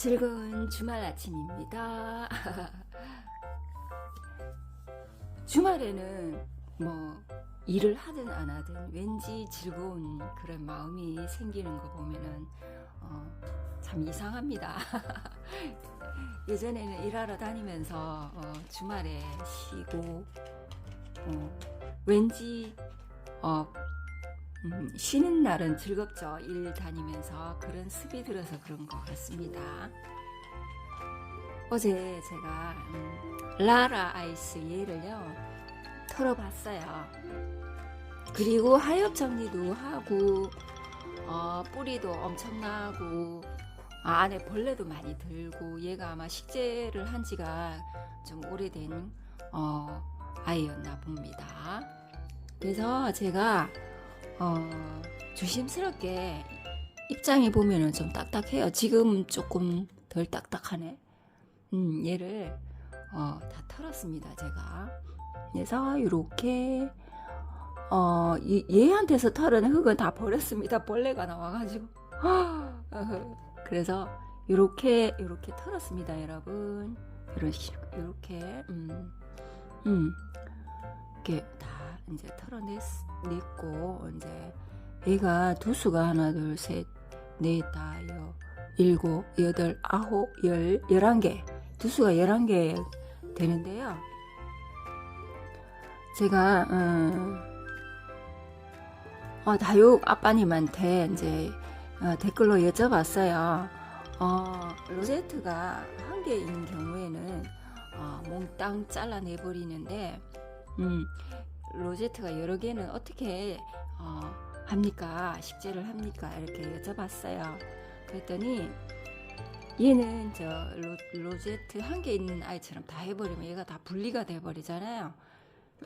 즐거운 주말 아침입니다. 주말에는 뭐 일을 하든 안 하든 왠지 즐거운 그런 마음이 생기는 거 보면은 어, 참 이상합니다. 예전에는 일하러 다니면서 어, 주말에 쉬고 어, 왠지 어, 음, 쉬는 날은 즐겁죠. 일 다니면서 그런 습이 들어서 그런 것 같습니다. 어제 제가 음, 라라 아이스 얘를요 털어봤어요. 그리고 하엽 정리도 하고 어, 뿌리도 엄청나고 아, 안에 벌레도 많이 들고 얘가 아마 식재를 한 지가 좀 오래된 어, 아이였나 봅니다. 그래서 제가 어, 조심스럽게 입장해 보면은 좀 딱딱해요. 지금 조금 덜 딱딱하네. 음, 얘를 어, 다 털었습니다. 제가. 그래서 이렇게 어, 이- 얘한테서 털은 흙은 다 버렸습니다. 벌레가 나와가지고. 어허. 그래서 이렇게 이렇게 털었습니다, 여러분. 이런 이렇게 음, 음, 이렇게 다 이제 털어냈 고 이제 얘가 두수가 하나, 둘, 셋, 넷, 다 여, 일곱, 여덟, 아홉, 열, 열한 개. 두수가 열한 개 되는데요. 제가 음, 어, 다육 아빠님한테 이제 어, 댓글로 여쭤봤어요. 어, 로제트가 한 개인 경우에는 어, 몽땅 잘라내 버리는데, 음, 로제트가 여러 개는 어떻게 어, 합니까? 식재를 합니까? 이렇게 여쭤봤어요. 그랬더니 얘는 저 로, 로제트 한 개 있는 아이처럼 다 해버리면 얘가 다 분리가 돼버리잖아요.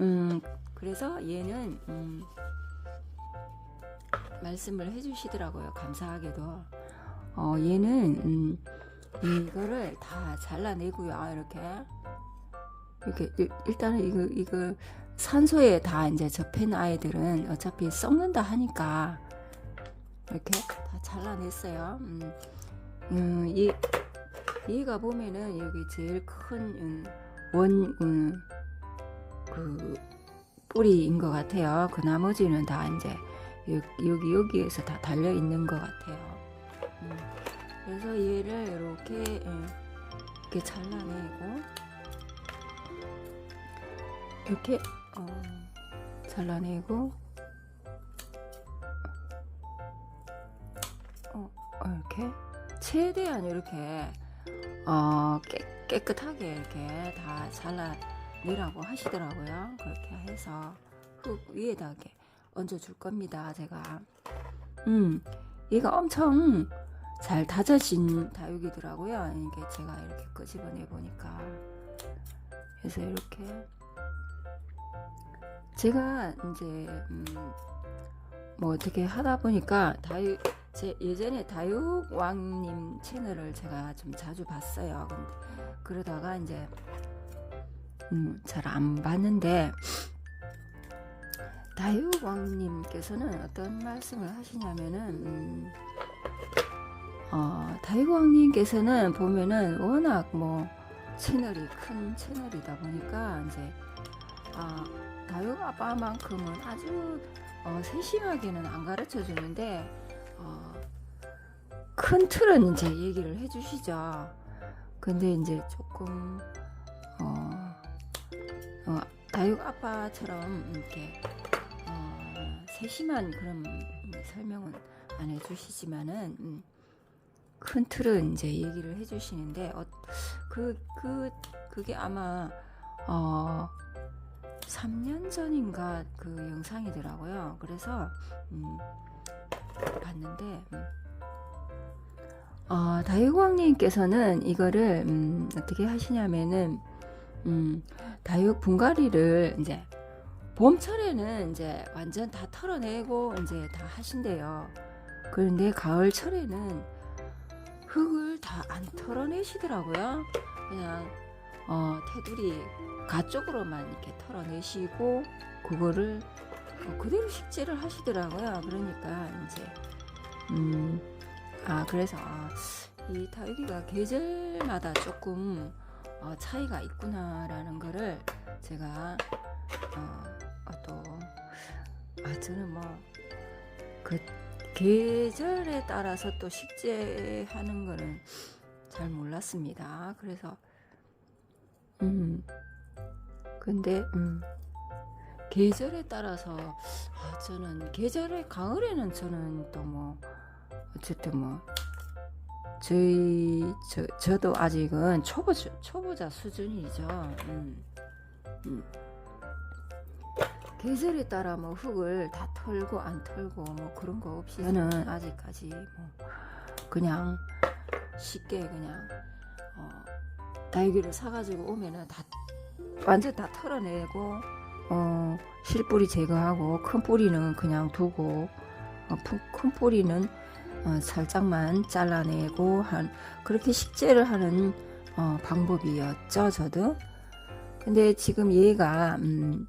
음, 그래서 얘는 음, 말씀을 해주시더라고요. 감사하게도. 어, 얘는 음, 이거를 다 잘라내고요. 이렇게 이렇게 일- 일단은 이거 이거 산소에 다 이제 접힌 아이들은 어차피 썩는다 하니까 이렇게 다 잘라냈어요. 음, 음, 이 얘가 보면은 여기 제일 큰 음, 원, 음, 그 뿌리인 것 같아요. 그 나머지는 다 이제 여- 여기 여기에서 다 달려 있는 것 같아요. 음, 그래서 얘를 이렇게 음, 이렇게 잘라내고 이렇게 어, 잘라내고 어, 어, 이렇게 최대한 이렇게 어, 깨, 깨끗하게 이렇게 다 잘라내라고 하시더라고요. 그렇게 해서 흙 위에다 이렇게 얹어줄 겁니다. 제가 음 얘가 엄청 잘 다져진 다육이더라고요. 이게 제가 이렇게 끄집어내 보니까 그래서 이렇게 제가 이제 음, 뭐 어떻게 하다 보니까 다육 제 예전에 다육왕님 채널을 제가 좀 자주 봤어요. 근데 그러다가 이제 음, 잘 안 봤는데 다육왕님께서는 어떤 말씀을 하시냐면은 음, 어, 다육왕님께서는 보면은 워낙 뭐 채널이 큰 채널이다 보니까 이제 아, 다육 아빠만큼은 아주 어, 세심하게는 안 가르쳐 주는데 어, 큰 틀은 이제 얘기를 해주시죠. 근데 이제 조금 어, 어, 다육 아빠처럼 이렇게 어, 세심한 그런 설명은 안 해주시지만은 음, 큰 틀은 이제 얘기를 해주시는데 어, 그, 그, 그게 아마 어, 3년 전인가 그 영상이더라고요. 그래서 음, 봤는데 음, 어, 다육왕님께서는 이거를 음, 어떻게 하시냐면은 음, 다육 분갈이를 이제 봄철에는 이제 완전 다 털어내고 이제 다 하신대요. 그런데 가을철에는 흙을 다 안 털어내시더라고요. 그냥 어, 테두리 가쪽으로만 이렇게 털어내시고 그거를 어, 그대로 식재를 하시더라고요. 그러니까 이제 음, 아 그래서 아, 이 다육이가 계절마다 조금 어, 차이가 있구나라는 거를 제가 어, 어, 또 아, 저는 뭐그 계절에 따라서 또 식재하는 거는 잘 몰랐습니다. 그래서 음 근데 음 계절에 따라서 아, 저는 계절에 가을에는 저는 또 뭐 어쨌든 뭐 저희 저 저도 아직은 초보자 초보자 수준이죠. 음. 음. 계절에 따라 뭐 흙을 다 털고 안 털고 뭐 그런 거 없이 저는 아직까지 뭐 그냥 쉽게 그냥 어, 다육이를 사가지고 오면은 다 완전 다 털어내고 어, 실뿌리 제거하고 큰 뿌리는 그냥 두고 어, 푸- 큰 뿌리는 어, 살짝만 잘라내고 한 그렇게 식재를 하는 어, 방법이었죠 저도. 근데 지금 얘가 음,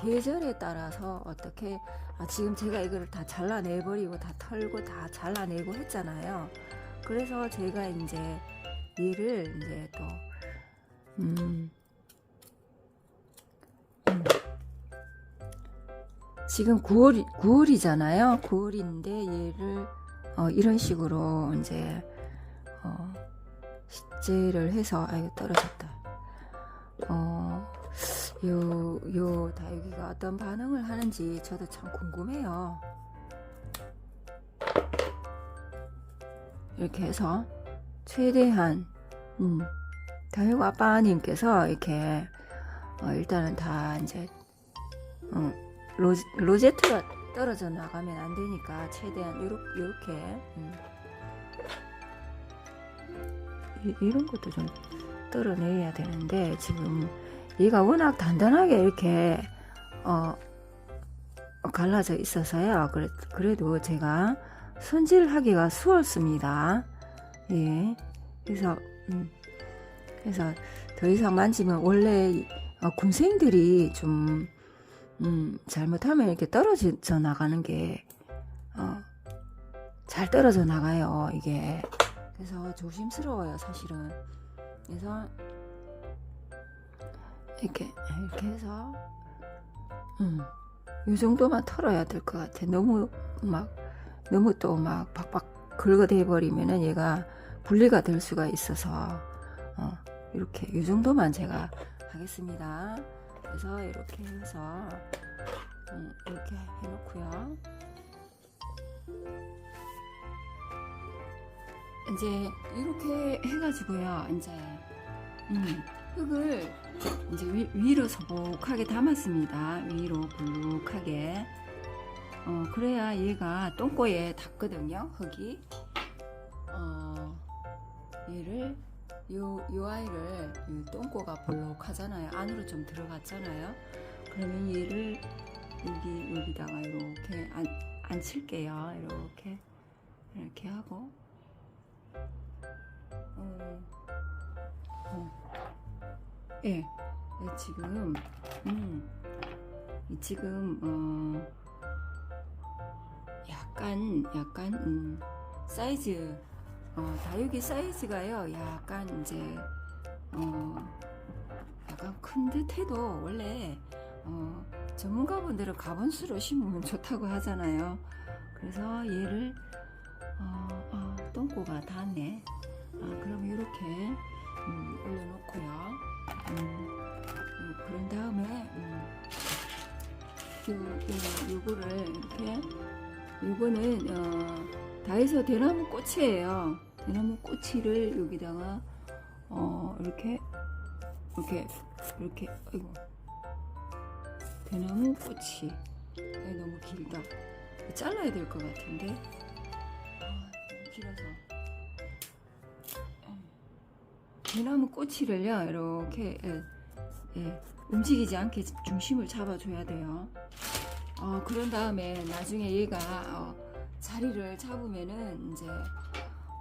계절에 따라서 어떻게 아, 지금 제가 이거를 다 잘라내버리고 다 털고 다 잘라내고 했잖아요. 그래서 제가 이제 얘를 이제 또 음, 음. 지금 9월 9월이잖아요. 9월인데 얘를 어, 이런 식으로 이제 어, 식재를 해서 아이고 떨어졌다. 어, 요, 요 다육이가 어떤 반응을 하는지 저도 참 궁금해요. 이렇게 해서 최대한 음, 다육 아빠님께서 이렇게 어, 일단은 다 이제 어, 로, 로제트가 떨어져 나가면 안 되니까 최대한 요렇게, 요렇게 음. 이, 이런 것도 좀 떨어내야 되는데 지금 얘가 워낙 단단하게 이렇게 어, 어, 갈라져 있어서요. 그래, 그래도 제가 손질하기가 수월습니다. 예. 그래서 음, 그래서 더 이상 만지면 원래 이- 어, 군생들이 좀 음, 잘못하면 이렇게 떨어져 나가는 게, 어, 잘 떨어져 나가요, 이게. 그래서 조심스러워요, 사실은. 그래서, 이렇게, 이렇게 해서, 음, 이 정도만 털어야 될 것 같아. 너무 막, 너무 또 막 박박 긁어대버리면은 얘가 분리가 될 수가 있어서, 어, 이렇게, 이 정도만 제가 하겠습니다. 그래서 이렇게 해서 음, 이렇게 해놓고요. 이제 이렇게 해가지고요. 이제 음, 흙을 이제 위, 위로 소복하게 담았습니다. 위로 불룩하게. 어, 그래야 얘가 똥꼬에 닿거든요. 흙이. 어, 얘를 요, 요 아이를 이 똥꼬가 볼록하잖아요. 안으로 좀 들어갔잖아요. 그러면 얘를 여기 여기다가 이렇게 안, 앉힐게요. 이렇게 이렇게 하고 어, 어. 예, 예, 지금 음, 이 지금 어, 약간 약간 음, 사이즈 어, 다육이 사이즈가요, 약간 이제, 어, 약간 큰 듯해도 원래, 어, 전문가분들은 가분수로 심으면 좋다고 하잖아요. 그래서 얘를, 어, 어, 똥꼬가 닿네. 아, 그럼 이렇게, 음, 올려놓고요. 음, 음, 그런 다음에, 음, 요, 요, 요거를 이렇게, 요거는, 어, 다해서 대나무 꽃이에요. 대나무 꼬치를 여기다가 어 이렇게 이렇게 이렇게 아이고 대나무 꼬치 아, 너무 길다 잘라야 될 것 같은데 아, 너무 길어서 음. 대나무 꼬치를요 이렇게 예, 예, 움직이지 않게 중심을 잡아줘야 돼요. 어, 그런 다음에 나중에 얘가 어, 자리를 잡으면은 이제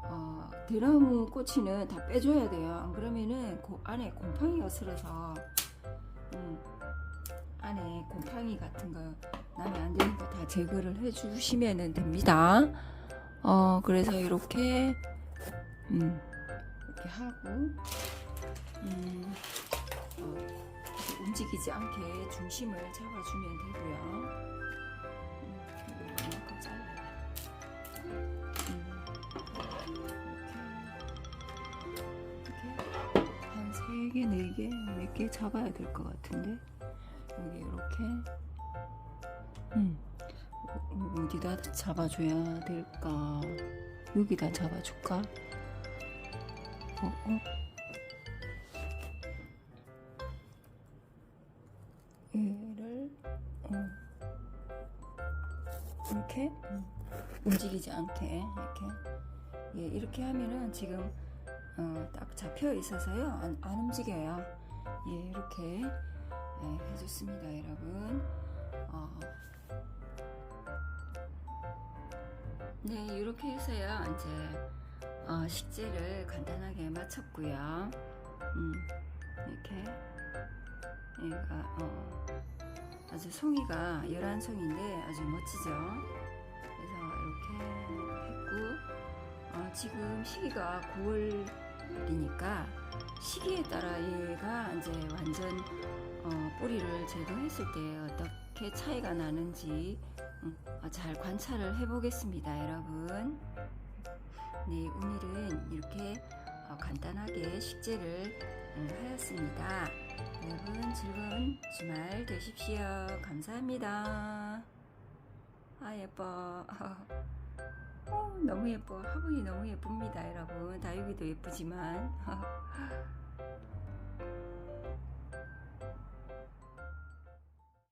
어, 대나무 꼬치는 다 빼줘야 돼요. 안 그러면은 그 안에 곰팡이가 슬어서 음, 안에 곰팡이 같은 거 나면 안거다 제거를 해주시면 됩니다. 어 그래서 이렇게 음 이렇게 하고 음 어, 움직이지 않게 중심을 잡아주면 되고요. 음, 그리고 이만큼 잘라요. 음, 이렇게 이렇게 한세 개, 네 개, 몇개 잡아야 될 것 같은데 여기 이렇게 음 어, 어디다 잡아줘야 될까? 여기다 잡아줄까? 어, 어. 움직이지 않게 이렇게 예, 이렇게 하면은 지금 어, 딱 잡혀 있어서요 안, 안 움직여요. 예, 이렇게 예, 해줬습니다, 여러분. 어. 네, 이렇게 해서요 이제 어, 식재를 간단하게 마쳤고요. 음, 이렇게 얘가 어, 아주 송이가 11송인데 아주 멋지죠. 지금 시기가 9월이니까 시기에 따라 얘가 이제 완전 어, 뿌리를 제거했을 때 어떻게 차이가 나는지 음, 어, 잘 관찰을 해보겠습니다, 여러분. 네, 오늘은 이렇게 어, 간단하게 식재를 음, 하였습니다. 여러분 즐거운 주말 되십시오. 감사합니다. 아 예뻐. 어, 너무 예뻐. 화분이 너무 예쁩니다, 여러분. 다육이도 예쁘지만.